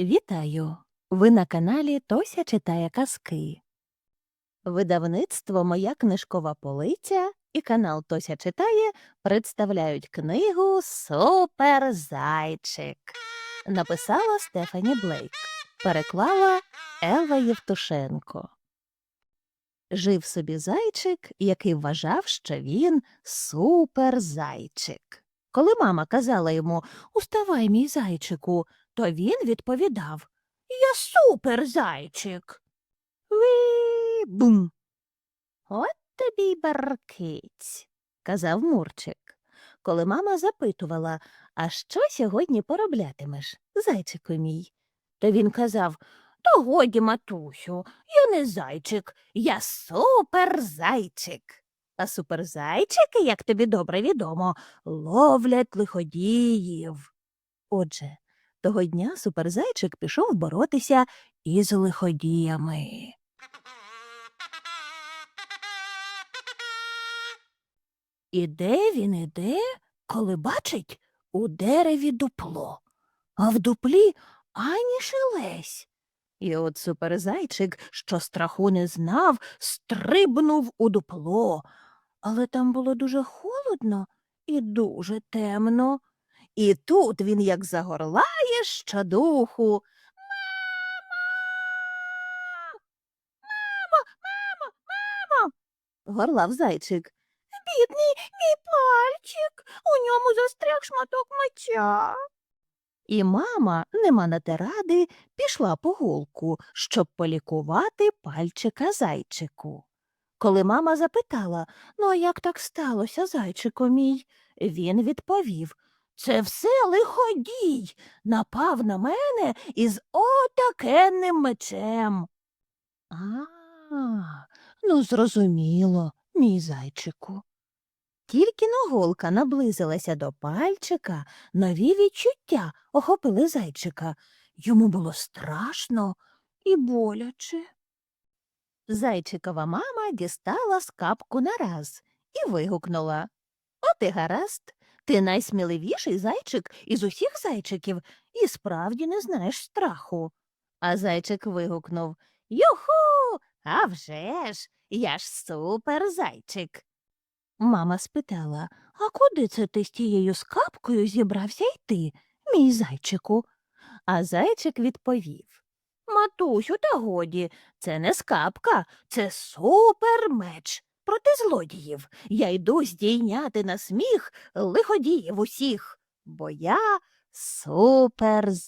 Вітаю! Ви на каналі Тося читає казки. Видавництво Моя книжкова полиця і канал Тося читає представляють книгу Суперзайчик. Написала Стефані Блейк. Переклала Елла Євтушенко. Жив собі зайчик, який вважав, що він суперзайчик. Коли мама казала йому Уставай, мій зайчику, то він відповідав Я суперзайчик. Ві бум. От тобі й баркиць, казав Мурчик. Коли мама запитувала, а що сьогодні пороблятимеш, зайчику мій? То він казав То годі, матусю, я не зайчик, я суперзайчик. А суперзайчики, як тобі добре відомо, ловлять лиходіїв. Отже, того дня суперзайчик пішов боротися із лиходіями. Іде він іде, коли бачить у дереві дупло, а в дуплі ані шелесь. І от суперзайчик, що страху не знав, стрибнув у дупло, але там було дуже холодно і дуже темно. І тут він як загорлає щодуху. Мамо, мамо, мамо. горлав зайчик. Бідний мій пальчик, у ньому застряг шматок меча. І мама, нема на те ради, пішла по голку, щоб полікувати пальчика зайчику. Коли мама запитала, ну а як так сталося, зайчику мій, він відповів Це все лиходій напав на мене із отакенним мечем. А, ну зрозуміло, мій зайчику. Тільки но голка наблизилася до пальчика, нові відчуття охопили зайчика. Йому було страшно і боляче. Зайчикова мама дістала скапку нараз і вигукнула От і гаразд, ти найсміливіший зайчик із усіх зайчиків і справді не знаєш страху. А зайчик вигукнув Юху, а вже ж, я ж суперзайчик. Мама спитала, а куди це ти з тією скапкою зібрався йти, мій зайчику? А зайчик відповів Матусю, та годі, це не скапка, це супермеч проти злодіїв. Я йду здійняти на сміх лиходіїв усіх, бо я суперзайчик.